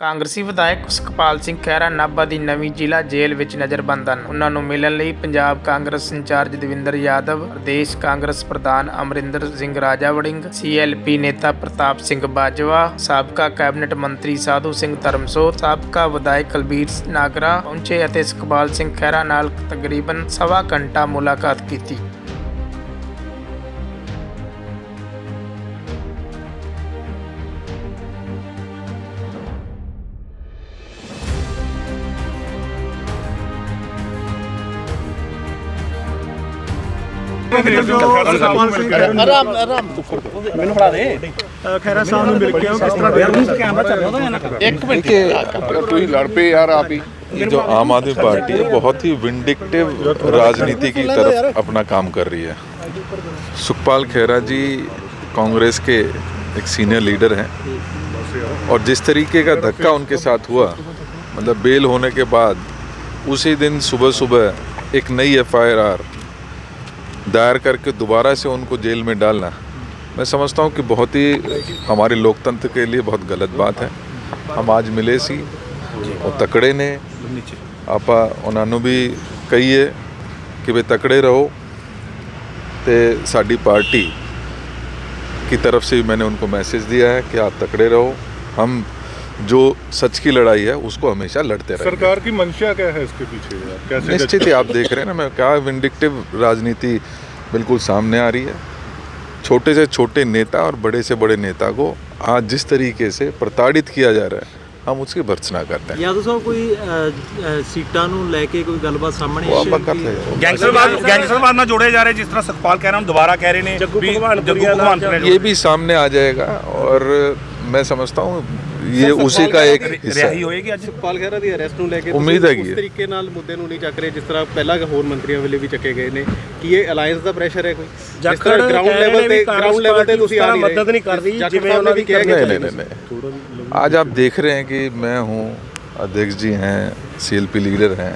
ਕਾਂਗਰਸੀ ਵਿਧਾਇਕ ਸੁਖਪਾਲ ਸਿੰਘ ਖਹਿਰਾ ਨਾਭਾ ਦੀ ਨਵੀਂ ਜ਼ਿਲ੍ਹਾ ਜੇਲ੍ਹ ਵਿੱਚ ਨਜ਼ਰਬੰਦ ਹਨ। ਉਹਨਾਂ ਨੂੰ ਮਿਲਣ ਲਈ ਪੰਜਾਬ ਕਾਂਗਰਸ ਇੰਚਾਰਜ ਦਵਿੰਦਰ ਯਾਦਵ, ਪ੍ਰਦੇਸ਼ ਕਾਂਗਰਸ ਪ੍ਰਧਾਨ ਅਮਰਿੰਦਰ ਸਿੰਘ ਰਾਜਾ ਵੜਿੰਗ ਸੀਐਲਪੀ ਨੇਤਾ ਪ੍ਰਤਾਪ ਸਿੰਘ ਬਾਜਵਾ, ਸਾਬਕਾ ਕੈਬਨਿਟ ਮੰਤਰੀ ਸਾਧੂ ਸਿੰਘ ਧਰਮਸੋਤ, ਸਾਬਕਾ ਵਿਧਾਇਕ ਕੁਲਬੀਰ ਨਾਗਰਾ ਪਹੁੰਚੇ ਅਤੇ ਸੁਖਪਾਲ ਸਿੰਘ ਖਹਿਰਾ ਨਾਲ ਤਕਰੀਬਨ ਸਵਾ ਘੰਟਾ ਮੁਲਾਕਾਤ ਕੀਤੀ। ਆਰਾਮ ਆਰਾਮ ਮੈਨੂੰ ਫੜਾ ਦੇ ਖੈਰਾ ਸਾਹਿਬ ਨੂੰ ਮਿਲ ਕੇ ਆਓ ਕਿਸ ਤਰ੍ਹਾਂ ਦੇ ਕੈਮਰਾ ਚੱਲ ਰਿਹਾ ਇੱਕ ਮਿੰਟ ਤੁਸੀਂ ਲੜ ਪਏ ਯਾਰ ਆਪ ਹੀ ये जो आम आदमी पार्टी है बहुत ही विंडिक्टिव राजनीति की तरफ अपना काम कर रही है सुखपाल खेरा जी कांग्रेस के एक सीनियर लीडर हैं और जिस तरीके का धक्का उनके साथ हुआ मतलब बेल होने के बाद उसी दिन सुबह सुबह एक नई एफआईआर दायर करके दोबारा से उनको जेल में डालना मैं समझता हूँ कि बहुत ही हमारे लोकतंत्र के लिए बहुत गलत बात है हम आज मिले सी ਉਹ ਤਕੜੇ ਨੇ ਆਪਾਂ ਉਹਨਾਂ ਨੂੰ ਵੀ ਕਹੀਏ ਕਿ ਵੇ ਤਕੜੇ ਰਹੋ ਤੇ ਸਾਡੀ पार्टी की तरफ से भी मैंने उनको मैसेज दिया है कि आप तकड़े रहो हम जो सच की लड़ाई है उसको हमेशा लड़ते रहेंगे सरकार की मंशा क्या है इसके पीछे यार कैसे निश्चित ही आप देख रहे हैं ना मैं क्या विंडिक्टिव राजनीति बिल्कुल सामने आ रही है छोटे से छोटे नेता और बड़े से बड़े नेता को आज जिस तरीके से प्रताड़ित किया जा रहा है हम उसकी भर्त्सना करते हैं ਯਾਦਵ ਸਾਹਿਬ ਕੋਈ ਅ, ਅ, ਸੀਟਾਂ ਨੂੰ ਲੈ ਕੇ ਕੋਈ ਗੱਲਬਾਤ ਸਾਹਮਣੇ वो ਆਈ आप ਹੈ कर ਕਿ- रहे हो ਗੈਂਗਸਟਰਵਾਦ ਗੈਂਗਸਟਰਵਾਦ ਨਾਲ ਜੋੜੇ ਜਾ ਰਹੇ ਜਿਸ ਤਰ੍ਹਾਂ ਸਤਪਾਲ ਕਹਿ ਰਹੇ ਹਨ ਦੁਬਾਰਾ ਕਹਿ ਰਹੇ ਨੇ ਜੱਗੂ ਵੀ ਭਗਵਾਨਪੁਰੀਆ ਜੱਗੂ ਨਾਲ ਭਗਵਾਨਪੁਰੀਆ ये भी सामने आ जाएगा और मैं समझता हूँ ये उसी का एक हिस्सा ਰਿਹਾਈ है ਹੋਏਗੀ ਅੱਜ ਸੁਖਪਾਲ ਖਹਿਰਾ ਦੀ ਅਰੈਸਟ ਨੂੰ ਲੈ ਕੇ ਉਮੀਦ ਤੁਸੀਂ ਹੈਗੀ ਉਸ ਹੈ। ਤਰੀਕੇ ਨਾਲ ਮੁੱਦੇ ਨੂੰ ਨਹੀਂ ਚੱਕ ਰਹੇ ਜਿਸ ਤਰ੍ਹਾਂ ਪਹਿਲਾਂ ਹੋਰ ਮੰਤਰੀਆਂ ਵੇਲੇ ਵੀ ਚੱਕੇ ਗਏ ਨੇ ਕੀ ਇਹ ਅਲਾਈਅੰਸ ਦਾ ਪ੍ਰੈਸ਼ਰ ਹੈ ਕੋਈ ਜਿਸ ਤਰ੍ਹਾਂ ਗਰਾਊਂਡ ਲੈਵਲ ਤੇ ਗਰਾਊਂਡ ਲੈਵਲ ਤੇ ਤੁਸੀਂ ਆ ਨਹੀਂ ਰਹੇ ਮਦਦ ਨਹੀਂ ਕਰ ਰਹੀ, ਜਾਖੜ ਜਿਵੇਂ ਸਾਹਿਬ ਨੇ ਉਹਨਾਂ ਵੀ ਦੀ ਕਿਹਾ ਕਿ नहीं नहीं नहीं नहीं आज आप देख रहे हैं कि मैं हूँ अध्यक्ष जी हैं सीएलपी लीडर हैं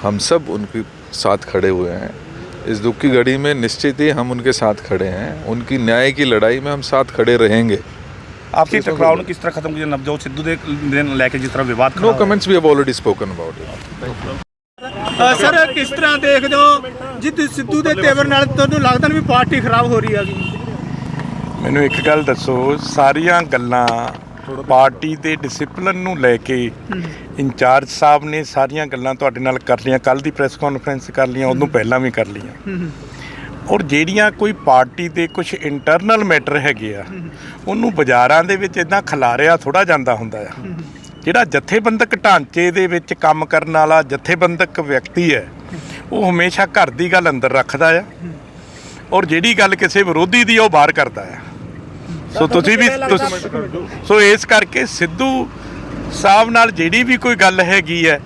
हम सब उनके साथ खड़े हुए हैं इस दुख की घड़ी में निश्चित ही हम उनके साथ खड़े हैं उनकी न्याय की लड़ाई में हम साथ खड़े रहेंगे ਆਪਸੀ ਟਕਰਾਅ ਨੂੰ ਕਿਸ ਤਰ੍ਹਾਂ ਖਤਮ ਕੀਤਾ ਨਵਜੋਤ ਸਿੱਧੂ ਦੇ ਲੈ ਕੇ ਜਿਸ ਤਰ੍ਹਾਂ ਵਿਵਾਦ ਖੜਾ No comments, we have already spoken about it. Sir ਕਿਸ ਤਰ੍ਹਾਂ ਦੇਖਦੇ ਹੋ? ਜਿੱਦ ਸਿੱਧੂ ਦੇ ਤੇਵਰ ਨਾਲ ਤੁਹਾਨੂੰ ਲੱਗਦਾ ਨਹੀਂ ਵੀ ਪਾਰਟੀ ਖਰਾਬ ਹੋ ਰਹੀ ਹੈਗੀ? ਮੈਨੂੰ ਇੱਕ ਗੱਲ ਦੱਸੋ ਸਾਰੀਆਂ ਗੱਲਾਂ ਪਾਰਟੀ ਦੇ ਡਿਸਪਲਿਨ ਨੂੰ ਲੈ ਕੇ ਇੰਚਾਰਜ ਸਾਹਿਬ ਨੇ ਸਾਰੀਆਂ ਗੱਲਾਂ ਤੁਹਾਡੇ ਨਾਲ ਕਰ ਲਈਆਂ ਕੱਲ ਦੀ ਪ੍ਰੈਸ ਕਾਨਫਰੰਸ ਕਰ ਲਈਆਂ ਉਹਨੂੰ ਪਹਿਲਾਂ ਵੀ ਕਰ ਲਈਆਂ। ਔਰ ਜਿਹੜੀਆਂ ਕੋਈ ਪਾਰਟੀ ਦੇ ਕੁਝ ਇੰਟਰਨਲ ਮੈਟਰ ਹੈਗੇ ਆ ਉਹਨੂੰ ਬਾਜ਼ਾਰਾਂ ਦੇ ਵਿੱਚ ਇਦਾਂ ਖਿਲਾਰਿਆ ਥੋੜਾ ਜਾਂਦਾ ਹੁੰਦਾ ਆ। ਜਿਹੜਾ ਜਥੇਬੰਦਕ ਢਾਂਚੇ ਦੇ ਵਿੱਚ ਕੰਮ ਕਰਨ ਵਾਲਾ ਜਥੇਬੰਦਕ ਵਿਅਕਤੀ ਹੈ ਉਹ ਹਮੇਸ਼ਾ ਘਰ ਦੀ ਗੱਲ ਅੰਦਰ ਰੱਖਦਾ ਆ ਔਰ ਜਿਹੜੀ ਗੱਲ ਕਿਸੇ ਵਿਰੋਧੀ ਦੀ ਉਹ ਬਾਹਰ ਕਰਦਾ ਆ। ਸੋ ਤੁਸੀਂ ਵੀ ਸੋ ਇਸ ਕਰਕੇ ਸਿੱਧੂ ਸਾਹਿਬ ਨਾਲ ਜਿਹੜੀ ਵੀ ਕੋਈ ਗੱਲ ਹੈਗੀ ਹੈ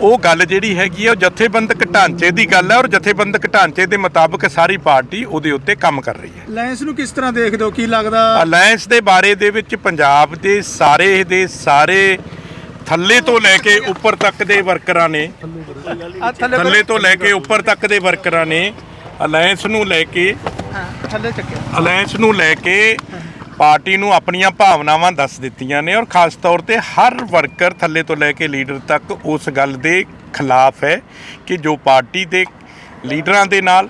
ਉਹ ਗੱਲ ਜਿਹੜੀ ਹੈਗੀ ਹੈ ਉਹ ਜਥੇਬੰਦਕ ਢਾਂਚੇ ਦੀ ਗੱਲ ਹੈ ਔਰ ਜਥੇਬੰਦਕ ਢਾਂਚੇ ਦੇ ਮੁਤਾਬਕ ਸਾਰੀ ਪਾਰਟੀ ਉਹਦੇ ਉੱਤੇ ਕੰਮ ਕਰ ਰਹੀ ਹੈ। ਲਾਇੰਸ ਨੂੰ ਕਿਸ ਤਰ੍ਹਾਂ ਦੇਖਦੇ ਹੋ? ਕੀ ਲੱਗਦਾ? ਅਲਾਇੰਸ ਦੇ ਬਾਰੇ ਦੇ ਵਿੱਚ ਪੰਜਾਬ ਦੇ ਸਾਰੇ ਦੇ ਸਾਰੇ ਥੱਲੇ ਤੋਂ ਲੈ ਕੇ ਉੱਪਰ ਤੱਕ ਦੇ ਵਰਕਰਾਂ ਨੇ ਆ ਥੱਲੇ ਤੋਂ ਲੈ ਕੇ ਉੱਪਰ ਤੱਕ ਦੇ ਵਰਕਰਾਂ ਨੇ ਅਲਾਇੰਸ ਨੂੰ ਲੈ ਕੇ ਥੱਲੇ ਚੱਕਿਆ ਅਲਾਇੰਸ ਨੂੰ ਲੈ ਕੇ ਪਾਰਟੀ ਨੂੰ ਆਪਣੀਆਂ ਭਾਵਨਾਵਾਂ ਦੱਸ ਦਿੱਤੀਆਂ ਨੇ ਔਰ ਖਾਸ ਤੌਰ ਤੇ ਹਰ ਵਰਕਰ ਥੱਲੇ ਤੋਂ ਲੈ ਕੇ ਲੀਡਰ ਤੱਕ ਉਸ ਗੱਲ ਦੇ ਖਿਲਾਫ ਹੈ ਕਿ ਜੋ ਪਾਰਟੀ ਦੇ ਲੀਡਰਾਂ ਦੇ ਨਾਲ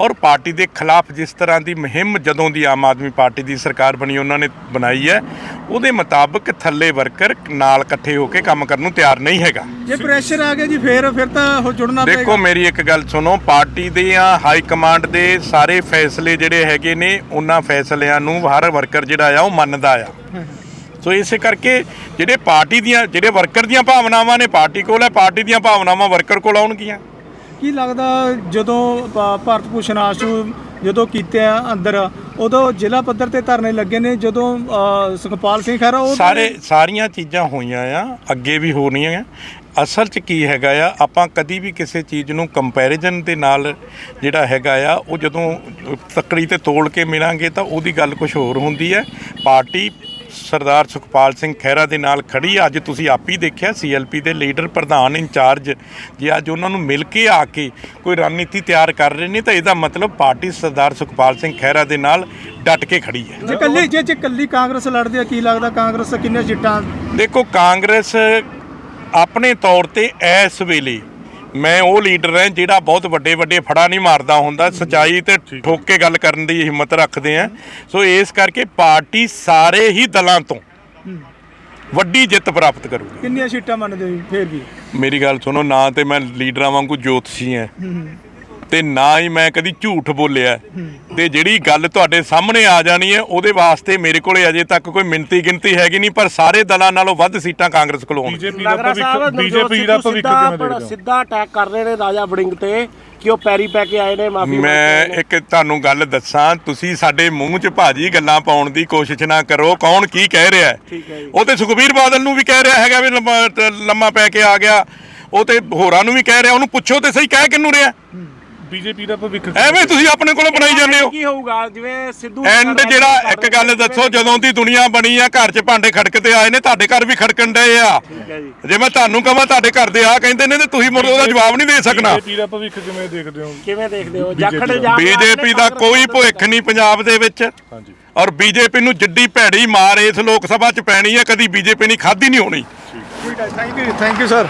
ਔਰ ਪਾਰਟੀ ਦੇ ਖਿਲਾਫ ਜਿਸ ਤਰ੍ਹਾਂ ਦੀ ਮੁਹਿੰਮ ਜਦੋਂ ਦੀ ਆਮ ਆਦਮੀ ਪਾਰਟੀ ਦੀ ਸਰਕਾਰ ਬਣੀ ਉਹਨਾਂ ਨੇ ਬਣਾਈ ਹੈ ਉਹਦੇ ਮੁਤਾਬਕ ਥੱਲੇ ਵਰਕਰ ਨਾਲ ਇਕੱਠੇ ਹੋ ਕੇ ਕੰਮ ਕਰਨ ਨੂੰ ਤਿਆਰ ਨਹੀਂ ਹੈਗਾ। ਜੇ ਪ੍ਰੈਸ਼ਰ ਆ ਗਿਆ ਜੀ ਫੇਰ ਫਿਰ ਤਾਂ ਉਹ ਜੁੜਨਾ ਦੇਖੋ ਪਏਗਾ ਮੇਰੀ ਇੱਕ ਗੱਲ ਸੁਣੋ ਪਾਰਟੀ ਦੀਆਂ ਹਾਈ ਕਮਾਂਡ ਦੇ ਸਾਰੇ ਫੈਸਲੇ ਜਿਹੜੇ ਹੈਗੇ ਨੇ ਉਹਨਾਂ ਫੈਸਲਿਆਂ ਨੂੰ ਹਰ ਵਰਕਰ ਜਿਹੜਾ ਆ ਉਹ ਮੰਨਦਾ ਆ। ਸੋ ਇਸੇ ਕਰਕੇ ਜਿਹੜੇ ਪਾਰਟੀ ਦੀਆਂ ਜਿਹੜੇ ਵਰਕਰ ਦੀਆਂ ਭਾਵਨਾਵਾਂ ਨੇ ਪਾਰਟੀ ਕੋਲ ਹੈ ਪਾਰਟੀ ਦੀਆਂ ਭਾਵਨਾਵਾਂ ਵਰਕਰ ਕੋਲ ਆਉਣਗੀਆਂ। ਕੀ ਲੱਗਦਾ ਜਦੋਂ ਭਾ- ਭਾਰਤ ਭੂਸ਼ਣ ਆਸ਼ੂ ਜਦੋਂ ਕੀਤੇ ਆ ਅੰਦਰ ਉਦੋਂ ਜ਼ਿਲ੍ਹਾ ਪੱਧਰ ਤੇ ਧਰਨੇ ਲੱਗੇ ਨੇ ਜਦੋਂ ਅ, ਸੁਖਪਾਲ ਸਿੰਘ ਖਹਿਰਾ ਉਹ ਸਾਰੇ ਸਾਰੀਆਂ ਚੀਜ਼ਾਂ ਹੋਈਆਂ ਆ ਅੱਗੇ ਵੀ ਹੋਣੀਆਂ ਆ। ਅਸਲ 'ਚ ਕੀ ਹੈਗਾ ਆ ਆਪਾਂ ਕਦੀ ਵੀ ਕਿਸੇ ਚੀਜ਼ ਨੂੰ ਕੰਪੈਰੀਜ਼ਨ ਦੇ ਨਾਲ ਜਿਹੜਾ ਹੈਗਾ ਆ ਉਹ ਜਦੋਂ ਤੱਕੜੀ ਤੇ ਤੋਲ ਕੇ ਮਿਲਾਂਗੇ ਤਾਂ ਉਹਦੀ ਗੱਲ ਕੁਝ ਹੋਰ ਹੁੰਦੀ ਹੈ। ਪਾਰਟੀ ਸਰਦਾਰ ਸੁਖਪਾਲ ਸਿੰਘ ਖਹਿਰਾ ਦੇ ਨਾਲ ਖੜੀ। ਅੱਜ ਤੁਸੀਂ ਆਪ ਹੀ ਦੇਖਿਆ ਸੀਐਲਪੀ ਦੇ ਲੀਡਰ ਪ੍ਰਧਾਨ ਇੰਚਾਰਜ ਜੇ ਅੱਜ ਉਹਨਾਂ ਨੂੰ ਮਿਲ ਕੇ ਆ ਕੇ ਕੋਈ ਰਣਨੀਤੀ ਤਿਆਰ ਕਰ ਰਹੇ ਨੇ ਤਾਂ ਇਹਦਾ ਮਤਲਬ ਪਾਰਟੀ ਸਰਦਾਰ ਸੁਖਪਾਲ ਸਿੰਘ ਖਹਿਰਾ ਦੇ ਨਾਲ ਡਟ ਕੇ ਖੜੀ ਹੈ ਜੇ ਕੱਲੀ ਜੇ ਜੇ ਕੱਲੀ ਕਾਂਗਰਸ ਲੜਦੀ ਆ ਕੀ ਲੱਗਦਾ ਕਾਂਗਰਸ ਕਿੰਨੇ ਸੀਟਾਂ ਦੇਖੋ ਕਾਂਗਰਸ ਆਪਣੇ ਤੌਰ ਤੇ ਇਸ ਵੇਲੇ ਮੈਂ ਉਹ ਲੀਡਰ ਹਾਂ ਜਿਹੜਾ ਬਹੁਤ ਵੱਡੇ ਵੱਡੇ ਫੜਾ ਨਹੀਂ ਮਾਰਦਾ ਹੁੰਦਾ। ਸਚਾਈ ਤੇ ਠੋਕ ਕੇ ਗੱਲ ਕਰਨ ਦੀ ਹਿੰਮਤ ਰੱਖਦੇ ਆ ਸੋ ਇਸ ਕਰਕੇ ਪਾਰਟੀ ਸਾਰੇ ਹੀ ਦਲਾਂ ਤੋਂ ਵੱਡੀ ਜਿੱਤ ਪ੍ਰਾਪਤ ਕਰੂਗੀ। ਕਿੰਨੀਆਂ ਸੀਟਾਂ ਮੰਨਦੇ ਹੋ ਜੀ? ਫੇਰ ਵੀ? ਮੇਰੀ ਗੱਲ ਸੁਣੋ ਨਾ ਤੇ ਮੈਂ ਲੀਡਰਾਂ ਵਾਂਗੂ ਜੋਤਸ਼ੀ ਐ ਤੇ ਨਾ ਹੀ ਮੈਂ ਕਦੀ ਝੂਠ ਬੋਲਿਆ। ਤੇ ਜਿਹੜੀ ਗੱਲ ਤੁਹਾਡੇ ਸਾਹਮਣੇ ਆ ਜਾਣੀ ਹੈ ਉਹਦੇ ਵਾਸਤੇ ਮੇਰੇ ਕੋਲੇ ਅਜੇ ਤੱਕ ਕੋਈ ਮਿੰਤੀ ਗਿਣਤੀ ਹੈਗੀ ਨਹੀਂ ਪਰ ਸਾਰੇ ਦਲਾਂ ਨਾਲੋਂ ਵੱਧ ਸੀਟਾਂ ਕਾਂਗਰਸ ਕੋਲ ਹੋਣਗੀਆਂ ਬੀਜੇਪੀ ਦਾ ਭਵਿੱਖ ਬੀਜੇਪੀ ਦਾ ਭਵਿੱਖ ਕਿਵੇਂ ਦੇਖਦੇ ਹੋ? ਸਿੱਧਾ ਅਟੈਕ ਕਰ ਰਹੇ ਨੇ ਰਾਜਾ ਵੜਿੰਗ ਤੇ ਕਿ ਉਹ ਪੈਰੀ ਪੈ ਕੇ ਆਏ ਨੇ ਮਾਫੀ ਮੈਂ ਇੱਕ ਤੁਹਾਨੂੰ ਗੱਲ ਦੱਸਾਂ ਤੁਸੀਂ ਸਾਡੇ ਮੂੰਹ 'ਚ ਭਾਜੀ ਗੱਲਾਂ ਪਾਉਣ ਦੀ ਕੋਸ਼ਿਸ਼ ਨਾ ਕਰੋ ਕੌਣ ਕੀ ਕਹਿ ਰਿਹਾ ਹੈ? ਉਹ ਤੇ ਸੁਖਬੀਰ ਬਾਦਲ ਨੂੰ ਵੀ ਕਹਿ ਰਿਹਾ ਹੈਗਾ ਵੀ ਲੰਮਾ ਪੈ ਕੇ ਆ ਗਿਆ ਉਹ ਤੇ ਹੋਰਾਂ ਨੂੰ ਵੀ ਕਹਿ ਰਿਹਾ ਉਹਨੂੰ ਪੁੱਛੋ ਤੇ ਸਹੀ ਕਹਿ ਕਿਹਨੂੰ ਰਿਹਾ? ਬੀਜੇਪੀ ਦਾ ਭਵਿੱਖ ਐਵੇਂ ਤੁਸੀਂ ਆਪਣੇ ਕੋਲੋਂ ਬਣਾਈ ਜਾਂਦੇ ਹੋ। ਕੀ ਹੋਊਗਾ? ਜਿਵੇਂ ਸਿੱਧੂ ਐਂਡ ਜਿਹੜਾ ਇੱਕ ਗੱਲ ਦੱਸੋ ਜਦੋਂ ਦੀ ਦੁਨੀਆ ਬਣੀ ਆ ਘਰ 'ਚ ਭਾਂਡੇ ਖੜਕਦੇ ਆਏ ਨੇ ਤੁਹਾਡੇ ਘਰ ਵੀ ਖੜਕਣ ਡਏ ਆ। ਜੇ। ਮੈਂ ਤੁਹਾਨੂੰ ਕਹਾਂ ਤੁਹਾਡੇ ਘਰ ਦੇ ਆ ਕਹਿੰਦੇ ਨੇ ਤੇ ਤੁਸੀਂ ਮੁਰ ਉਹਦਾ ਜਵਾਬ ਨਹੀਂ ਦੇ ਸਕਣਾ। ਬੀਜੇਪੀ ਦਾ ਭਵਿੱਖ ਕਿਵੇਂ ਦੇਖਦੇ ਹੋ? ਕਿਵੇਂ ਦੇਖਦੇ ਹੋ? ਜਾਖੜ ਜਾ ਬੀਜੇਪੀ ਦਾ ਕੋਈ ਭੁੱਖ ਨਹੀਂ ਪੰਜਾਬ ਦੇ ਵਿੱਚ। ਹਾਂਜੀ। ਔਰ ਬੀਜੇਪੀ ਨੂੰ ਜਿੱਡੀ ਭੈੜੀ ਮਾਰ ਇਸ ਲੋਕ ਸਭਾ 'ਚ ਪੈਣੀ ਹੈ ਕਦੀ ਬੀਜੇਪੀ ਨਹੀਂ ਖਾਧੀ ਨਹੀਂ ਹੋਣੀ। Thank you thank you sir